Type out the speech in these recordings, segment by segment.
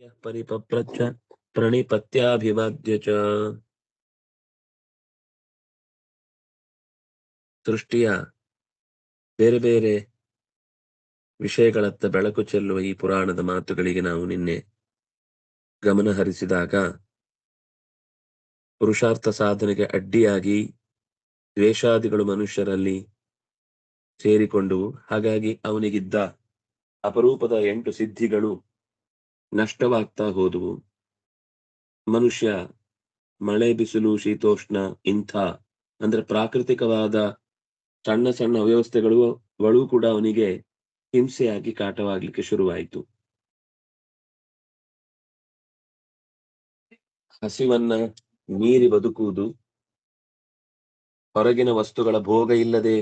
यः परिपप्रच्छ प्रणिपत्याभिवाद्य च ಸೃಷ್ಟಿಯ ಬೇರೆ ಬೇರೆ ವಿಷಯಗಳತ್ತ ಬೆಳಕು ಚೆಲ್ಲುವ ಈ ಪುರಾಣದ ಮಾತುಗಳಿಗೆ ನಾವು ನಿನ್ನೆ ಗಮನ ಹರಿಸಿದಾಗ ಪುರುಷಾರ್ಥ ಸಾಧನೆಗೆ ಅಡ್ಡಿಯಾಗಿ ದ್ವೇಷಾದಿಗಳು ಮನುಷ್ಯರಲ್ಲಿ ಸೇರಿಕೊಂಡವು ಹಾಗಾಗಿ ಅವನಿಗಿದ್ದ ಅಪರೂಪದ ಎಂಟು ಸಿದ್ಧಿಗಳು ನಷ್ಟವಾಗ್ತಾ ಹೋದವು. ಮನುಷ್ಯ ಮಳೆ ಬಿಸಿಲು, ಶೀತೋಷ್ಣ, ಇಂಥ ಅಂದ್ರೆ ಪ್ರಾಕೃತಿಕವಾದ ಸಣ್ಣ ಸಣ್ಣ ಅವ್ಯವಸ್ಥೆಗಳು ಗಳು ಕೂಡ ಅವನಿಗೆ ಹಿಂಸೆಯಾಗಿ ಕಾಟವಾಗ್ಲಿಕ್ಕೆ ಶುರುವಾಯಿತು. ಹಸಿವನ್ನ ಮೀರಿ ಬದುಕುವುದು, ಹೊರಗಿನ ವಸ್ತುಗಳ ಭೋಗ ಇಲ್ಲದೆ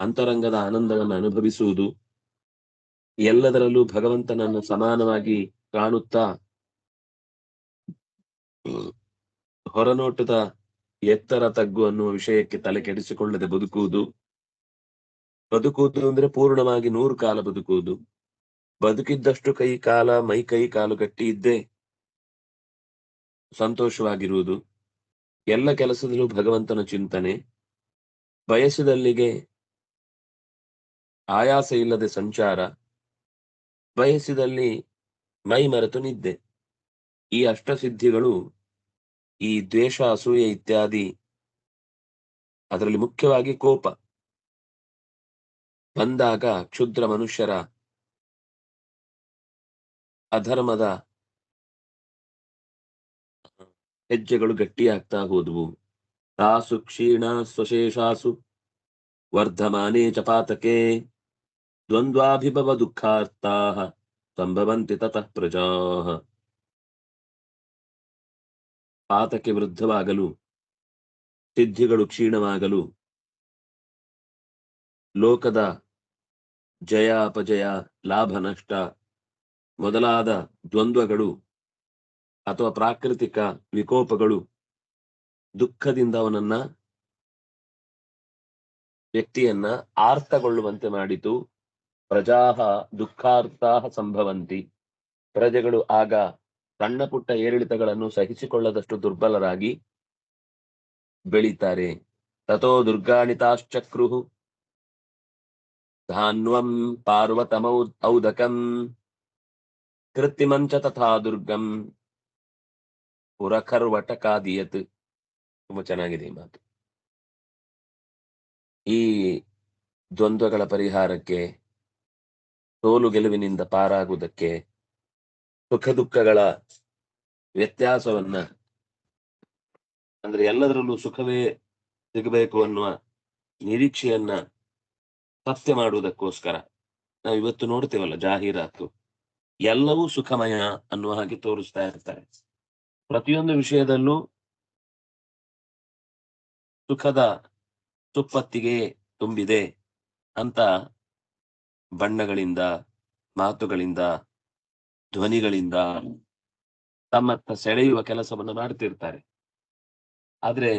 ಅಂತರಂಗದ ಆನಂದವನ್ನು ಅನುಭವಿಸುವುದು ಎಲ್ಲದರಲ್ಲೂ ಭಗವಂತನನ್ನು ಸಮಾನವಾಗಿ ಕಾಣುತ್ತಾ ಹೊರನೋಟದ ಎತ್ತರ ತಗ್ಗು ಅನ್ನುವ ವಿಷಯಕ್ಕೆ ತಲೆ ಕೆಡಿಸಿಕೊಳ್ಳದೆ ಬದುಕುವುದು. ಬದುಕುವುದು ಅಂದ್ರೆ ಪೂರ್ಣವಾಗಿ ನೂರು ಕಾಲ ಬದುಕುವುದು. ಬದುಕಿದ್ದಷ್ಟು ಕೈ ಕಾಲ, ಮೈ ಕೈ ಕಾಲು ಗಟ್ಟಿ ಇದ್ದೇ ಸಂತೋಷವಾಗಿರುವುದು. ಎಲ್ಲ ಕೆಲಸದಲ್ಲೂ ಭಗವಂತನ ಚಿಂತನೆ. ಬಯಸಿದಲ್ಲಿಗೆ ಆಯಾಸ ಇಲ್ಲದೆ ಸಂಚಾರ. ಬಯಸಿದಲ್ಲಿ ಮೈ ಮರೆತು ನಿದ್ದೆ. ಈ ಅಷ್ಟಸಿದ್ಧಿಗಳು, ಈ ದ್ವೇಷ, ಅಸೂಯೆ ಇತ್ಯಾದಿ ಅದರಲ್ಲಿ ಮುಖ್ಯವಾಗಿ ಕೋಪ. ಬಂದಾಗ ಕ್ಷುದ್ರ ಮನುಷ್ಯರ ಅಧರ್ಮದ ಹೆಜ್ಜೆಗಳು ಗಟ್ಟಿಯಾಗ್ತಾ ಹೋದವು. ತಾಸು ಕ್ಷೀಣ ಸ್ವಶೇಷಾಸು, ವರ್ಧಮಾನೇ ಚ ಪಾತಕೆ ದ್ವಂದ್ವಾಭಿಭವ ದುಃಖಾರ್ಥ ಸಂಭವಂತಿ ತತಃ ಪ್ರಜಾ ಪಾತಕ್ಕೆ ವೃದ್ಧವಾಗಲು ಸಿದ್ಧಿಗಳು ಕ್ಷೀಣವಾಗಲು ಲೋಕದ ಜಯ ಅಪಜಯ ಲಾಭ ನಷ್ಟ ಮೊದಲಾದ ದ್ವಂದ್ವಗಳು ಅಥವಾ ಪ್ರಾಕೃತಿಕ ವಿಕೋಪಗಳು ದುಃಖದಿಂದ ಅವನನ್ನ ವ್ಯಕ್ತಿಯನ್ನ ಆರ್ತಗೊಳ್ಳುವಂತೆ ಮಾಡಿತು. ಪ್ರಜಾಹ ದುಃಖಾರ್ಥ ಸಂಭವಂತಿ. ಪ್ರಜೆಗಳು ಆಗ ಸಣ್ಣ ಪುಟ್ಟ ಏರಿಳಿತಗಳನ್ನು ಸಹಿಸಿಕೊಳ್ಳದಷ್ಟು ದುರ್ಬಲರಾಗಿ ಬೆಳೀತಾರೆ. ತಥೋ ದುರ್ಗಾಣಿತಾಶ್ಚಕ್ರು ಧಾನ್ವಂ ಪಾರ್ವತಮೌ ಔದಕಂ. ಕೃತ್ರಿಮಂಚ ತಥಾ ದುರ್ಗಂ. ಪುರಖರ್ವಟಕಾದಿಯತ್. ತುಂಬಾ ಚೆನ್ನಾಗಿದೆ ಈ ಮಾತು. ಈ ದ್ವಂದ್ವಗಳ ಪರಿಹಾರಕ್ಕೆ ಸೋಲು ಗೆಲುವಿನಿಂದ ಪಾರಾಗುವುದಕ್ಕೆ ಸುಖ ದುಃಖಗಳ ವ್ಯತ್ಯಾಸವನ್ನ ಅಂದ್ರೆ ಎಲ್ಲದರಲ್ಲೂ ಸುಖವೇ ಸಿಗಬೇಕು ಅನ್ನುವ ನಿರೀಕ್ಷೆಯನ್ನ ಸತ್ಯ ಮಾಡುವುದಕ್ಕೋಸ್ಕರ ನಾವು ಇವತ್ತು ನೋಡ್ತೇವಲ್ಲ ಜಾಹೀರಾತು. ಎಲ್ಲವೂ ಸುಖಮಯ ಅನ್ನುವ ಹಾಗೆ ತೋರಿಸ್ತಾ ಇರ್ತಾರೆ. ಪ್ರತಿಯೊಂದು ವಿಷಯದಲ್ಲೂ ಸುಖದ ಸುಪ್ಪತ್ತಿಗೆ ತುಂಬಿದೆ ಅಂತ ಬಣ್ಣಗಳಿಂದ, ಮಾತುಗಳಿಂದ, ಧ್ವನಿಗಳಿಂದ ತಮ್ಮತ್ತ ಸೆಳೆಯುವ ಕೆಲಸವನ್ನು ಮಾಡ್ತಿರ್ತಾರೆ. ಆದ್ರೆ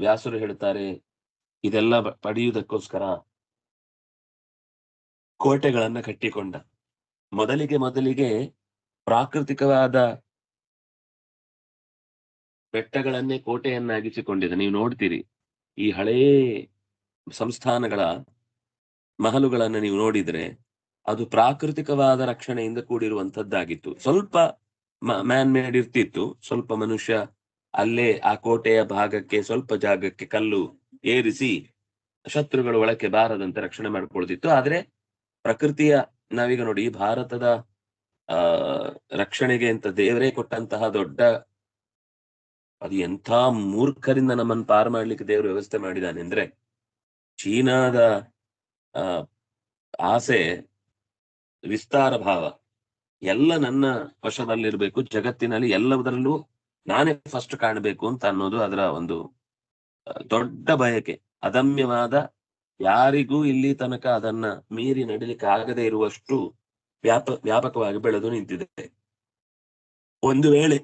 ವ್ಯಾಸರು ಹೇಳ್ತಾರೆ, ಇದೆಲ್ಲ ಪಡೆಯುವುದಕ್ಕೋಸ್ಕರ ಕೋಟೆಗಳನ್ನ ಕಟ್ಟಿಕೊಂಡ. ಮೊದಲಿಗೆ ಮೊದಲಿಗೆ ಪ್ರಾಕೃತಿಕವಾದ ಬೆಟ್ಟಗಳನ್ನೇ ಕೋಟೆಯನ್ನಾಗಿಸಿಕೊಂಡಿದೆ ನೀವು ನೋಡ್ತೀರಿ, ಈ ಹಳೇ ಸಂಸ್ಥಾನಗಳ ಮಹಲುಗಳನ್ನ ನೀವು ನೋಡಿದ್ರೆ ಅದು ಪ್ರಾಕೃತಿಕವಾದ ರಕ್ಷಣೆಯಿಂದ ಕೂಡಿರುವಂತದ್ದಾಗಿತ್ತು ಸ್ವಲ್ಪ ಮ್ಯಾನ್ ಮೇಡ್ ಇರ್ತಿತ್ತು. ಸ್ವಲ್ಪ ಮನುಷ್ಯ ಅಲ್ಲೇ ಆ ಕೋಟೆಯ ಭಾಗಕ್ಕೆ, ಸ್ವಲ್ಪ ಜಾಗಕ್ಕೆ ಕಲ್ಲು ಏರಿಸಿ ಶತ್ರುಗಳು ಒಳಕ್ಕೆ ಬಾರದಂತೆ ರಕ್ಷಣೆ ಮಾಡಿಕೊಳ್ತಿತ್ತು. ಆದ್ರೆ ಪ್ರಕೃತಿಯ ನಾವೀಗ ನೋಡಿ ಭಾರತದ, ಆ, ರಕ್ಷಣೆಗೆ ಅಂತ ದೇವರೇ ಕೊಟ್ಟಂತಹ ದೊಡ್ಡ ಅದು ಎಂಥ ಮೂರ್ಖರಿಂದ ನಮ್ಮನ್ನು ಪಾರು ಮಾಡ್ಲಿಕ್ಕೆ ದೇವರು ವ್ಯವಸ್ಥೆ ಮಾಡಿದಾನೆ ಅಂದ್ರೆ ಚೀನಾದ ಆಸೆ, ವಿಸ್ತಾರ ಭಾವ. ಎಲ್ಲ ನನ್ನ ವಶದಲ್ಲಿರ್ಬೇಕು, ಜಗತ್ತಿನಲ್ಲಿ ಎಲ್ಲದರಲ್ಲೂ ನಾನೇ ಫಸ್ಟ್ ಕಾಣಬೇಕು ಅಂತ ಅನ್ನೋದು ಅದರ ಒಂದು ದೊಡ್ಡ ಬಯಕೆ. ಅದಮ್ಯವಾದ, ಯಾರಿಗೂ ಇಲ್ಲಿ ತನಕ ಅದನ್ನ ಮೀರಿ ನಡಿಲಿಕ್ಕೆ ಆಗದೆ ಇರುವಷ್ಟು ವ್ಯಾಪ, ವ್ಯಾಪಕವಾಗಿ ಬೆಳೆದು ನಿಂತಿದೆ. ಒಂದು ವೇಳೆ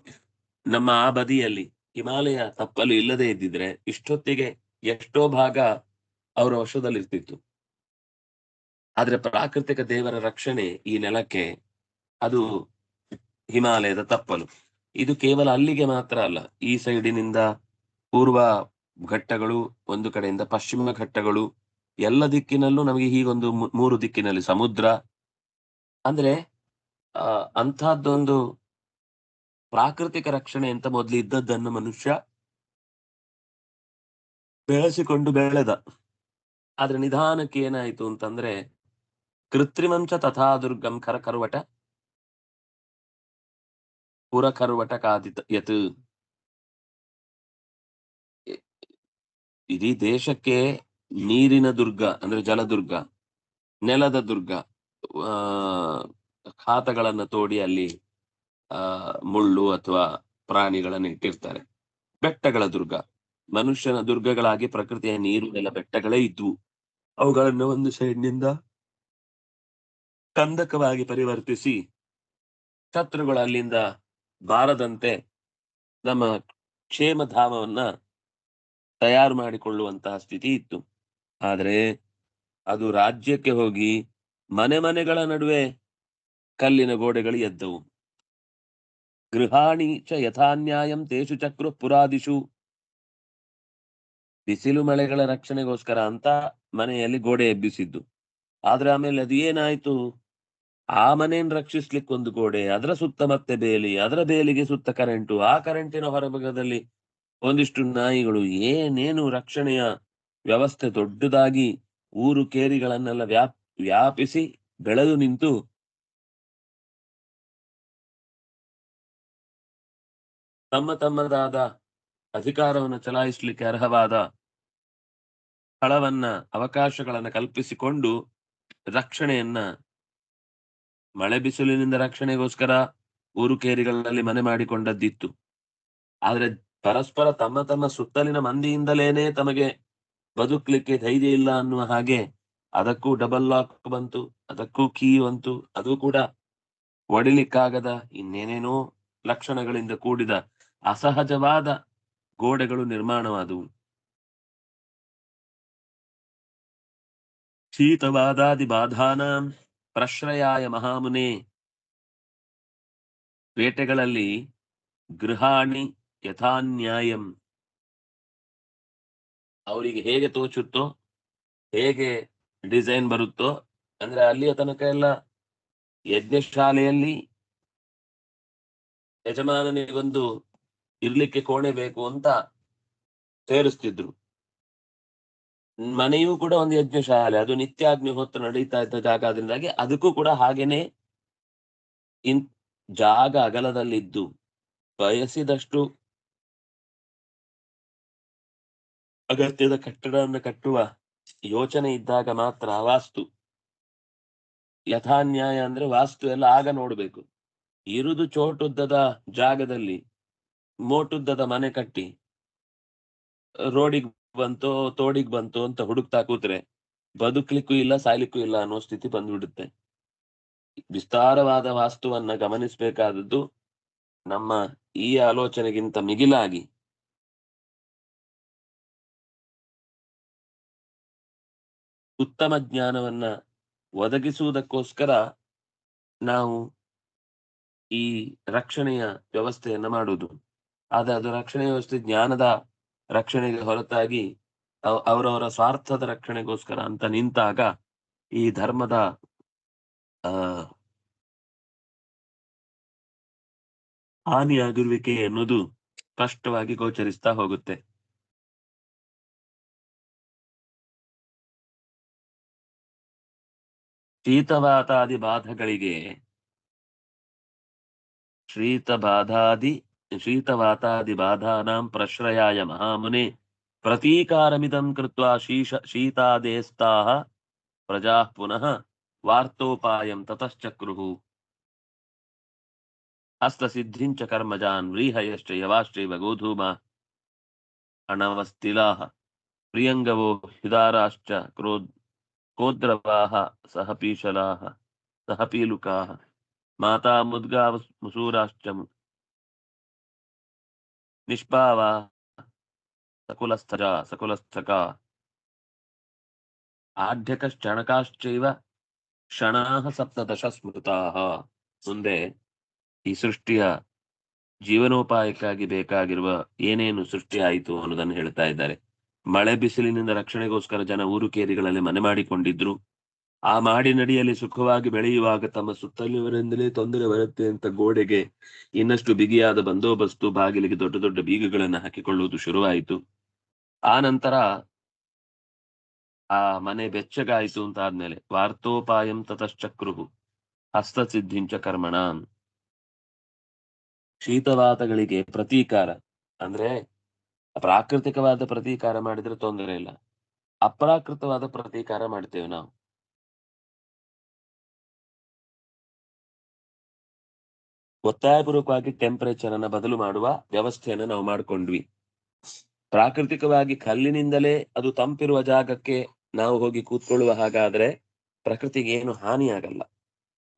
ನಮ್ಮ ಆ ಬದಿಯಲ್ಲಿ ಹಿಮಾಲಯ ತಪ್ಪಲು ಇಲ್ಲದೆ ಇದ್ದಿದ್ರೆ, ಇಷ್ಟೊತ್ತಿಗೆ ಎಷ್ಟೋ ಭಾಗ ಅವರ ವಶದಲ್ಲಿರ್ತಿತ್ತು. ಆದ್ರೆ ಪ್ರಾಕೃತಿಕ ದೇವರ ರಕ್ಷಣೆ ಈ ನೆಲಕ್ಕೆ ಅದು ಹಿಮಾಲಯದ ತಪ್ಪಲು. ಇದು ಕೇವಲ ಅಲ್ಲಿಗೆ ಮಾತ್ರ ಅಲ್ಲ, ಈ ಸೈಡಿನಿಂದ ಪೂರ್ವ ಘಟ್ಟಗಳು, ಒಂದು ಕಡೆಯಿಂದ ಪಶ್ಚಿಮ ಘಟ್ಟಗಳು, ಎಲ್ಲ ದಿಕ್ಕಿನಲ್ಲೂ ನಮಗೆ ಹೀಗೊಂದು ಮೂರು ದಿಕ್ಕಿನಲ್ಲಿ ಸಮುದ್ರ. ಅಂದ್ರೆ ಅಹ್ ಅಂತಹದ್ದೊಂದು ಪ್ರಾಕೃತಿಕ ರಕ್ಷಣೆ ಅಂತ ಮೊದಲು ಇದ್ದದ್ದನ್ನು ಮನುಷ್ಯ ಬೆಳೆಸಿಕೊಂಡು ಬೆಳೆದ. ಆದ್ರೆ ನಿಧಾನಕ್ಕೆ ಏನಾಯ್ತು ಅಂತಂದ್ರೆ ಕೃತ್ರಿಮಂಚ ತಥಾ ದುರ್ಗಂ ಖರ ಕರ್ವಟ ಪುರ ಕರುವಟ ಕಾದಿತ ಯತ್ ಇಡೀ ದೇಶಕ್ಕೆ ನೀರಿನ ದುರ್ಗ, ಅಂದ್ರೆ ಜಲದುರ್ಗ, ನೆಲದ ದುರ್ಗ ಖಾತಗಳನ್ನ ತೋಡಿ ಅಲ್ಲಿ, ಆ, ಮುಳ್ಳು ಅಥವಾ ಪ್ರಾಣಿಗಳನ್ನ ಇಟ್ಟಿರ್ತಾರೆ. ಬೆಟ್ಟಗಳ ದುರ್ಗ, ಮನುಷ್ಯನ ದುರ್ಗಗಳಾಗಿ ಪ್ರಕೃತಿಯ ನೀರು ನೆಲ ಬೆಟ್ಟಗಳೇ ಇದ್ವು. ಅವುಗಳನ್ನು ಒಂದು ಸೈಡ್ನಿಂದ ಕಂದಕವಾಗಿ ಪರಿವರ್ತಿಸಿ ಶತ್ರುಗಳು ಅಲ್ಲಿಂದ ಬಾರದಂತೆ ನಮ್ಮ ಕ್ಷೇಮಧಾಮವನ್ನ ತಯಾರು ಮಾಡಿಕೊಳ್ಳುವಂತಹ ಸ್ಥಿತಿ ಇತ್ತು. ಆದರೆ ಅದು ರಾಜ್ಯಕ್ಕೆ ಹೋಗಿ ಮನೆ ಮನೆಗಳ ನಡುವೆ ಕಲ್ಲಿನ ಗೋಡೆಗಳು ಎದ್ದವು. ಗೃಹಾಣಿ ಚ ಯಥಾನ್ಯಾಯಂ ತೇಷು ಚಕ್ರು ಪುರಾದಿಶು ಬಿಸಿಲು ಮಳೆಗಳ ರಕ್ಷಣೆಗೋಸ್ಕರ ಅಂತ ಮನೆಯಲ್ಲಿ ಗೋಡೆ ಎಬ್ಬಿಸಿದ್ದು. ಆದ್ರೆ ಆಮೇಲೆ ಅದು ಏನಾಯ್ತು? ಆ ಮನೆಯನ್ನು ರಕ್ಷಿಸ್ಲಿಕ್ಕೆ ಒಂದು ಗೋಡೆ, ಅದರ ಸುತ್ತ ಮತ್ತೆ ಬೇಲಿ, ಅದರ ಬೇಲಿಗೆ ಸುತ್ತ ಕರೆಂಟು, ಆ ಕರೆಂಟಿನ ಹೊರಭಾಗದಲ್ಲಿ ಒಂದಿಷ್ಟು ನಾಯಿಗಳು, ಏನೇನು ರಕ್ಷಣೆಯ ವ್ಯವಸ್ಥೆ ದೊಡ್ಡದಾಗಿ ಊರು ಕೇರಿಗಳನ್ನೆಲ್ಲ ವ್ಯಾಪ್, ವ್ಯಾಪಿಸಿ ಬೆಳೆದು ನಿಂತು ತಮ್ಮ ತಮ್ಮದಾದ ಅಧಿಕಾರವನ್ನು ಚಲಾಯಿಸಲಿಕ್ಕೆ ಅರ್ಹವಾದ ಸ್ಥಳವನ್ನ, ಅವಕಾಶಗಳನ್ನ ಕಲ್ಪಿಸಿಕೊಂಡು ರಕ್ಷಣೆಯನ್ನ ಮಳೆ ಬಿಸಿಲಿನಿಂದ ರಕ್ಷಣೆಗೋಸ್ಕರ ಊರು ಕೇರಿಗಳಲ್ಲಿ ಮನೆ ಮಾಡಿಕೊಂಡದ್ದಿತ್ತು. ಆದ್ರೆ ಪರಸ್ಪರ ತಮ್ಮ ತಮ್ಮ ಸುತ್ತಲಿನ ಮಂದಿಯಿಂದಲೇನೆ ತಮಗೆ ಬದುಕ್ಲಿಕ್ಕೆ ಧೈರ್ಯ ಇಲ್ಲ ಅನ್ನುವ ಹಾಗೆ ಅದಕ್ಕೂ ಡಬಲ್ ಲಾಕ್ ಬಂತು, ಅದಕ್ಕೂ ಕೀ ಬಂತು, ಅದು ಕೂಡ ಒಡಿಲಿಕ್ಕಾಗದ ಇನ್ನೇನೇನೋ ಲಕ್ಷಣಗಳಿಂದ ಕೂಡಿದ ಅಸಹಜವಾದ ಗೋಡೆಗಳು ನಿರ್ಮಾಣವಾದವು. ಶೀತವಾದಾದಿ ಬಾಧಾನಾಂ ಪ್ರಶ್ರಯಾಯ ಮಹಾಮುನೆ. ಪೇಟೆಗಳಲ್ಲಿ ಗೃಹಾಣಿ ಯಥಾನ್ಯಾಯಂ. ಅವರಿಗೆ ಹೇಗೆ ತೋಚುತ್ತೋ, ಹೇಗೆ ಡಿಸೈನ್ ಬರುತ್ತೋ, ಅಂದ್ರೆ ಅಲ್ಲಿಯ ತನಕ ಎಲ್ಲ ಯಜ್ಞಶಾಲೆಯಲ್ಲಿ ಯಜಮಾನನಿಗೊಂದು ಇರ್ಲಿಕ್ಕೆ ಕೋಣೆ ಬೇಕು ಅಂತ ಸೇರಿಸ್ತಿದ್ರು ಮನೆಯೂ ಕೂಡ ಒಂದು ಯಜ್ಞಶಾಲೆ. ಅದು ನಿತ್ಯಾಗ್ನಿ ಹೊತ್ತು ನಡೀತಾ ಇದ್ದ ಜಾಗ. ಅದರಿಂದಾಗಿ ಅದಕ್ಕೂ ಕೂಡ ಹಾಗೇನೆ ಇನ್ ಜಾಗ ಅಗಲದಲ್ಲಿದ್ದು ಬಯಸಿದಷ್ಟು ಅಗತ್ಯದ ಕಟ್ಟಡವನ್ನು ಕಟ್ಟುವ ಯೋಚನೆ ಇದ್ದಾಗ ಮಾತ್ರ ವಾಸ್ತು. ಯಥಾನ್ಯಾಯ ಅಂದ್ರೆ ವಾಸ್ತು ಎಲ್ಲ ಆಗ ನೋಡ್ಬೇಕು. ಇರುದು ಚೋಟುದ್ದದ ಜಾಗದಲ್ಲಿ ಮೋಟುದ್ದದ ಮನೆ ಕಟ್ಟಿ ರೋಡಿಗ್ ಬಂತೋ, ತೋಡಿಗ್ ಬಂತು ಅಂತ ಹುಡುಕ್ತಾ ಕೂತ್ರೆ ಬದುಕ್ಲಿಕ್ಕೂ ಇಲ್ಲ, ಸಾಯ್ಲಿಕ್ಕೂ ಇಲ್ಲ ಅನ್ನೋ ಸ್ಥಿತಿ ಬಂದ್ಬಿಡುತ್ತೆ. ವಿಸ್ತಾರವಾದ ವಾಸ್ತುವನ್ನ ಗಮನಿಸಬೇಕಾದದ್ದು ನಮ್ಮ ಈ ಆಲೋಚನೆಗಿಂತ ಮಿಗಿಲಾಗಿ ಉತ್ತಮ ಜ್ಞಾನವನ್ನ ಒದಗಿಸುವುದಕ್ಕೋಸ್ಕರ ನಾವು ಈ ರಕ್ಷಣೆಯ ವ್ಯವಸ್ಥೆಯನ್ನ ಮಾಡುವುದು. ಆದ್ರೆ ಅದು ರಕ್ಷಣೆ ವ್ಯವಸ್ಥೆ ಜ್ಞಾನದ ರಕ್ಷಣೆಗೆ ಹೊರತಾಗಿ ಅವ್- ಅವರವರ ಸ್ವಾರ್ಥದ ರಕ್ಷಣೆಗೋಸ್ಕರ ಅಂತ ನಿಂತಾಗ ಈ ಧರ್ಮದ ಹಾನಿಯಾಗಿರುವಿಕೆ ಎನ್ನುವುದು ಸ್ಪಷ್ಟವಾಗಿ ಗೋಚರಿಸ್ತಾ ಹೋಗುತ್ತೆ. ಶೀತವಾತಾದಿ ಬಾಧಗಳಿಗೆ ಶ್ರೀತಬಾಧಾದಿ शीतवातादिबाधा प्रश्रयाय महामुने। प्रतीकारमिदं कृत्वा शीश, शीतादेस्ताः प्रजाः पुनः वार्तोपायं ततश्चक्रुः। च कर्मजान् व्रीहयश्च यवाश्चैव गोधूमा अणवस्तिलाः प्रियङ्गवो हिदाराश्च क्रोद् कोद्रवाः सहपीशलाः सहपीलुकाः माता मुद्गा मुसूराश्च ನಿಷ್ಪಾವಾ ಸಕುಲಸ್ಥಜ, ಸಕುಲಸ್ಥಕ. ಆಢ್ಯಕಶ್ಚಣಕಾಶ್ಚೈವ ಕ್ಷಣಾಹ ಸಪ್ತದಶ ಸ್ಮೃತಾಹ. ಮುಂದೆ, ಈ ಸೃಷ್ಟಿಯ ಜೀವನೋಪಾಯಕ್ಕಾಗಿ ಬೇಕಾಗಿರುವ ಏನೇನು ಸೃಷ್ಟಿ ಆಯಿತು ಅನ್ನೋದನ್ನು ಹೇಳ್ತಾ ಇದ್ದಾರೆ. ಮಳೆ, ಬಿಸಿಲಿನಿಂದ ರಕ್ಷಣೆಗೋಸ್ಕರ ಜನ ಊರು ಕೇರಿಗಳಲ್ಲಿ ಮನೆ ಮಾಡಿಕೊಂಡಿದ್ರು. ಆ ಮಾಡಿನಡಿಯಲ್ಲಿ ಸುಖವಾಗಿ ಬೆಳೆಯುವಾಗ ತಮ್ಮ ಸುತ್ತಲಿನವರಿಂದಲೇ ತೊಂದರೆ ಬರುತ್ತೆ ಅಂತ ಗೋಡೆಗೆ ಇನ್ನಷ್ಟು ಬಿಗಿಯಾದ ಬಂದೋಬಸ್ತು, ಬಾಗಿಲಿಗೆ ದೊಡ್ಡ ದೊಡ್ಡ ಬೀಗಗಳನ್ನು ಹಾಕಿಕೊಳ್ಳುವುದು ಶುರುವಾಯಿತು. ಆ ನಂತರ ಆ ಮನೆ ಬೆಚ್ಚಗಾಯಿತು ಅಂತ ಆದ್ಮೇಲೆ, ವಾರ್ತೋಪಾಯಂ ತತಶ್ಚಕ್ರುಹು, ಹಸ್ತಸಿದ್ಧಿಂಚ ಕರ್ಮಣ ಶೀತವಾತಗಳಿಗೆ ಪ್ರತೀಕಾರ, ಅಂದ್ರೆ ಪ್ರಾಕೃತಿಕವಾದ ಪ್ರತೀಕಾರ ಮಾಡಿದ್ರೆ ತೊಂದರೆ ಇಲ್ಲ. ಅಪ್ರಾಕೃತವಾದ ಪ್ರತೀಕಾರ ಮಾಡ್ತೇವೆ ನಾವು. ಒತ್ತಾಯಪೂರ್ವಕವಾಗಿ ಟೆಂಪರೇಚರ್ ಅನ್ನ ಬದಲು ಮಾಡುವ ವ್ಯವಸ್ಥೆಯನ್ನು ನಾವು ಮಾಡ್ಕೊಂಡ್ವಿ. ಪ್ರಾಕೃತಿಕವಾಗಿ ಕಲ್ಲಿನಿಂದಲೇ ಅದು ತಂಪಿರುವ ಜಾಗಕ್ಕೆ ನಾವು ಹೋಗಿ ಕೂತ್ಕೊಳ್ಳುವ ಹಾಗಾದ್ರೆ ಪ್ರಕೃತಿಗೆ ಏನು ಹಾನಿಯಾಗಲ್ಲ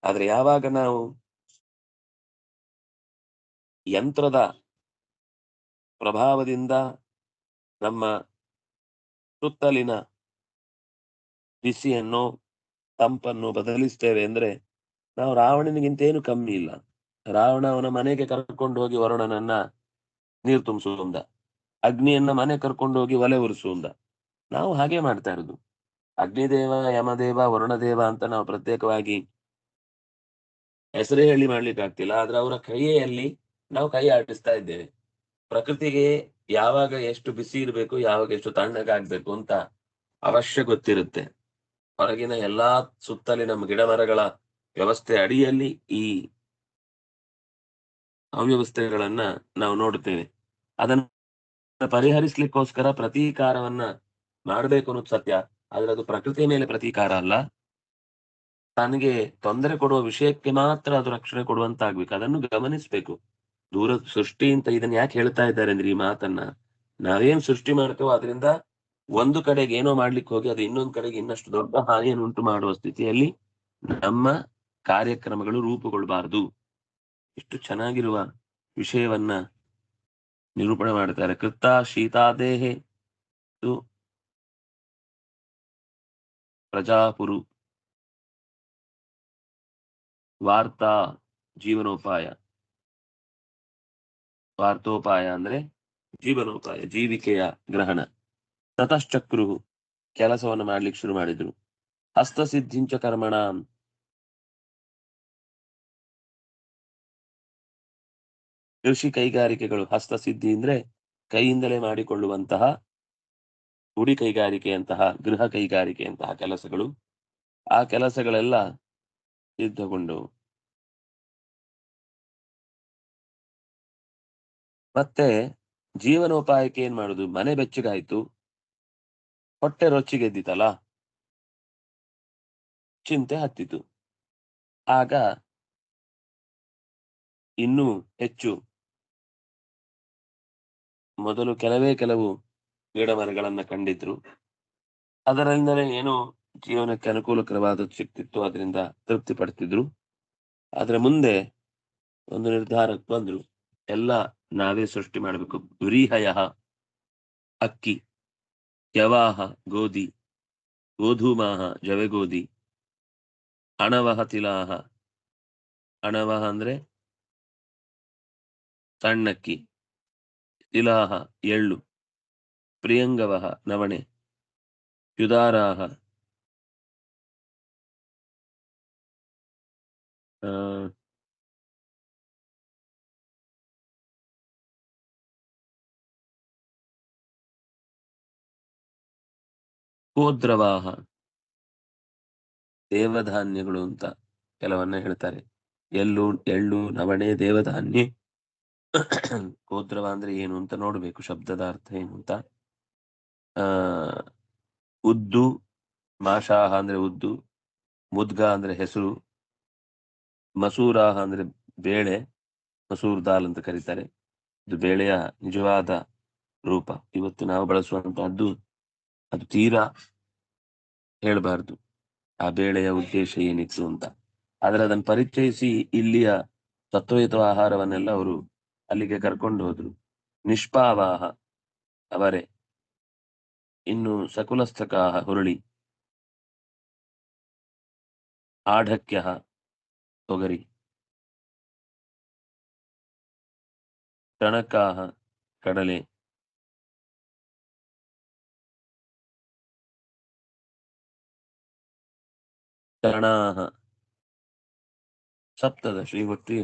ಆದ್ರೆ ಯಾವಾಗ ನಾವು ಯಂತ್ರದ ಪ್ರಭಾವದಿಂದ ನಮ್ಮ ಸುತ್ತಲಿನ ಬಿಸಿಯನ್ನು ತಂಪನ್ನು ಬದಲಿಸ್ತೇವೆ ಅಂದ್ರೆ ನಾವು ರಾವಣನಿಗಿಂತ ಏನು ಕಮ್ಮಿ ಇಲ್ಲ. ರಾವಣ ಅವನ ಮನೆಗೆ ಕರ್ಕೊಂಡು ಹೋಗಿ ವರುಣನನ್ನ ನೀರು ತುಂಬಿಸುವಂದ ಅಗ್ನಿಯನ್ನ ಮನೆ ಕರ್ಕೊಂಡು ಹೋಗಿ ಒಲೆ ಉರಿಸುವುದ ನಾವು ಹಾಗೆ ಮಾಡ್ತಾ ಇರೋದು. ಅಗ್ನಿದೇವ, ಯಮದೇವ, ವರುಣದೇವ ಅಂತ ನಾವು ಪ್ರತ್ಯೇಕವಾಗಿ ಹೆಸರೇ ಹೇಳಿ ಮಾಡ್ಲಿಕ್ಕೆ ಆಗ್ತಿಲ್ಲ. ಆದ್ರೆ ಅವರ ಕೈಯಲ್ಲಿ ನಾವು ಕೈ ಆಟಿಸ್ತಾ ಇದ್ದೇವೆ. ಪ್ರಕೃತಿಗೆ ಯಾವಾಗ ಎಷ್ಟು ಬಿಸಿ ಇರಬೇಕು, ಯಾವಾಗ ಎಷ್ಟು ತಣ್ಣಗಾಗ್ಬೇಕು ಅಂತ ಅವಶ್ಯ ಗೊತ್ತಿರುತ್ತೆ. ಹೊರಗಿನ ಎಲ್ಲಾ ಸುತ್ತಲಿನ ಗಿಡ ಮರಗಳ ವ್ಯವಸ್ಥೆ ಅಡಿಯಲ್ಲಿ ಈ ಅವ್ಯವಸ್ಥೆಗಳನ್ನ ನಾವು ನೋಡುತ್ತೇವೆ. ಅದನ್ನ ಪರಿಹರಿಸ್ಲಿಕ್ಕೋಸ್ಕರ ಪ್ರತೀಕಾರವನ್ನ ಮಾಡಬೇಕು ಅನ್ನೋದು ಸತ್ಯ. ಆದ್ರೆ ಅದು ಪ್ರಕೃತಿಯ ಮೇಲೆ ಪ್ರತೀಕಾರ ಅಲ್ಲ. ತನಗೆ ತೊಂದರೆ ಕೊಡುವ ವಿಷಯಕ್ಕೆ ಮಾತ್ರ ಅದು ರಕ್ಷಣೆ ಕೊಡುವಂತಾಗ್ಬೇಕು. ಅದನ್ನು ಗಮನಿಸ್ಬೇಕು. ದೂರ ಸೃಷ್ಟಿ ಅಂತ ಇದನ್ನ ಯಾಕೆ ಹೇಳ್ತಾ ಇದ್ದಾರೆ ಅಂದ್ರೆ ಈ ಮಾತನ್ನ? ನಾವೇನ್ ಸೃಷ್ಟಿ ಮಾಡ್ತೇವೋ ಅದರಿಂದ ಒಂದು ಕಡೆಗೆ ಏನೋ ಮಾಡ್ಲಿಕ್ಕೆ ಹೋಗಿ ಅದು ಇನ್ನೊಂದು ಕಡೆಗೆ ಇನ್ನಷ್ಟು ದೊಡ್ಡ ಹಾನಿಯನ್ನು ಉಂಟು ಮಾಡುವ ಸ್ಥಿತಿಯಲ್ಲಿ ನಮ್ಮ ಕಾರ್ಯಕ್ರಮಗಳು ರೂಪುಗೊಳ್ಳಬಾರದು ಇಷ್ಟು ಚೆನ್ನಾಗಿರುವ ವಿಷಯವನ್ನ ನಿರೂಪಣೆ ಮಾಡ್ತಾರೆ ಕೃತ ಶೀತಾದೇಹೆ ಪ್ರಜಾಪುರು ವಾರ್ತಾ ಜೀವನೋಪಾಯ. ವಾರ್ತೋಪಾಯ ಅಂದ್ರೆ ಜೀವನೋಪಾಯ, ಜೀವಿಕೆಯ ಗ್ರಹಣ. ತತಶ್ಚಕ್ರು ಕೆಲಸವನ್ನು ಮಾಡ್ಲಿಕ್ಕೆ ಶುರು ಮಾಡಿದ್ರು. ಹಸ್ತಸಿದ್ಧಿಂಚ ಕರ್ಮಣ ಕೃಷಿ ಕೈಗಾರಿಕೆಗಳು ಹಸ್ತಸಿದ್ಧಿ ಅಂದ್ರೆ ಕೈಯಿಂದಲೇ ಮಾಡಿಕೊಳ್ಳುವಂತಹ ಗುಡಿ ಕೈಗಾರಿಕೆಯಂತಹ ಗೃಹ ಕೈಗಾರಿಕೆಯಂತಹ ಕೆಲಸಗಳು. ಆ ಕೆಲಸಗಳೆಲ್ಲ ಸಿದ್ಧಗೊಂಡವು ಮತ್ತೆ ಜೀವನೋಪಾಯಕ್ಕೆ ಏನ್ ಮಾಡುದು? ಮನೆ ಬೆಚ್ಚಗಾಯ್ತು. ಹೊಟ್ಟೆ ರೊಚ್ಚಿಗೆದ್ದಿತಲ್ಲ? ಚಿಂತೆ ಹತ್ತಿತು. ಆಗ ಇನ್ನೂ ಹೆಚ್ಚು ಮೊದಲು ಕೆಲವೇ ಕೆಲವು ಗಿಡ ಮರಗಳನ್ನ ಕಂಡಿದ್ರು. ಅದರಿಂದಲೇ ಏನೋ ಜೀವನಕ್ಕೆ ಅನುಕೂಲಕರವಾದದ್ದು ಸಿಕ್ತಿತ್ತು ಅದರಿಂದ ತೃಪ್ತಿ ಪಡ್ತಿದ್ರು. ಆದ್ರೆ ಮುಂದೆ ಒಂದು ನಿರ್ಧಾರಕ್ಕೆ ಬಂದ್ರು, ಎಲ್ಲ ನಾವೇ ಸೃಷ್ಟಿ ಮಾಡಬೇಕು. ವ್ರೀಹಯ ಅಕ್ಕಿ ಯವಾಹ ಗೋಧಿ, ಗೋಧೂಮಾಹ, ಜವೆಗೋಧಿ, ಅಣವಹ ತಿಲಾಹ. ಅಣವಹ ಅಂದ್ರೆ ಸಣ್ಣಕ್ಕಿ. ತಿಲಾಹ ಎಳ್ಳು ಪ್ರಿಯಂಗವಹ ನವಣೆ. ಯುದಾರಾಹ. ಕೋದ್ರವಾಹ. ದೇವಧಾನ್ಯಗಳು ಅಂತ ಕೆಲವನ್ನ ಹೇಳ್ತಾರೆ. ಎಳ್ಳು ಎಳ್ಳು ನವಣೆ ದೇವಧಾನ್ಯ. ಕೋದ್ರವ ಅಂದ್ರೆ ಏನು ಅಂತ ನೋಡ್ಬೇಕು, ಶಬ್ದದ ಅರ್ಥ ಏನು ಅಂತ. ಆ, ಉದ್ದು ಮಾಷಾಹ ಅಂದ್ರೆ ಉದ್ದು, ಮುದ್ಗ ಅಂದ್ರೆ ಹೆಸರು, ಮಸೂರಾಹ ಅಂದ್ರೆ ಬೇಳೆ, ಮಸೂರ್ ದಾಲ್ ಅಂತ ಕರೀತಾರೆ. ಇದು ಬೇಳೆಯ ನಿಜವಾದ ರೂಪ. ಇವತ್ತು ನಾವು ಬಳಸುವಂತಹದ್ದು ಅದು ತೀರಾ ಹೇಳಬಾರ್ದು. ಆ ಬೇಳೆಯ ಉದ್ದೇಶ ಏನಿತ್ತು ಅಂತ. ಆದ್ರೆ ಅದನ್ನು ಪರಿಚಯಿಸಿ ಇಲ್ಲಿಯ ಸತ್ವಯುತ ಆಹಾರವನ್ನೆಲ್ಲ ಅವರು ಅಲ್ಲಿಗೆ ಕರ್ಕೊಂಡು ಹೋದ್ರು. ನಿಷ್ಪಾವಾಹ ಅವರೇ. ಇನ್ನು ಸಕುಲಸ್ಥಕಾಹ ಹುರುಳಿ. ಆಢಕ್ಯ ತೊಗರಿ. ಟಣಕಾಹ ಕಡಲೆ. ಚಣಾಹ ಸಪ್ತದ ಶ್ರೀಮತಿ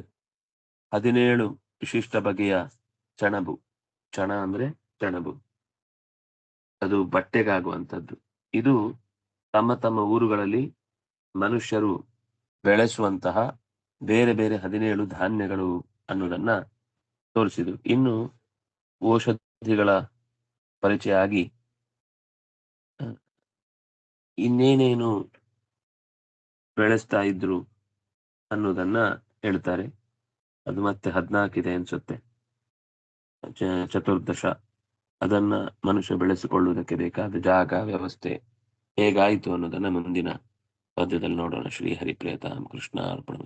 ಹದಿನೇಳು ವಿಶಿಷ್ಟ ಬಗೆಯ ಚಣಬು. ಚಣ ಅಂದ್ರೆ ಚಣಬು. ಅದು ಬಟ್ಟೆಗಾಗುವಂಥದ್ದು. ಇದು ತಮ್ಮ ತಮ್ಮ ಊರುಗಳಲ್ಲಿ ಮನುಷ್ಯರು ಬೆಳೆಸುವಂತಹ ಬೇರೆ ಬೇರೆ ಹದಿನೇಳು ಧಾನ್ಯಗಳು ಅನ್ನೋದನ್ನ ತೋರಿಸಿದ್ರು. ಇನ್ನು ಔಷಧಿಗಳ ಪರಿಚಯ ಆಗಿ ಇನ್ನೇನೇನು ಬೆಳೆಸ್ತಾ ಇದ್ರು ಅನ್ನೋದನ್ನ ಹೇಳ್ತಾರೆ. ಅದು ಮತ್ತೆ ಹದ್ನಾಲ್ಕಿದೆ ಅನ್ಸುತ್ತೆ. ಚತುರ್ದಶ. ಅದನ್ನ ಮನುಷ್ಯ ಬೆಳೆಸಿಕೊಳ್ಳುವುದಕ್ಕೆ ಬೇಕಾದ ಜಾಗ, ವ್ಯವಸ್ಥೆ ಹೇಗಾಯಿತು ಅನ್ನೋದನ್ನ ಮುಂದಿನ ಪದ್ಯದಲ್ಲಿ ನೋಡೋಣ. ಶ್ರೀ ಹರಿಪ್ರಿಯತಾಂ ಕೃಷ್ಣ ಅರ್ಪಣ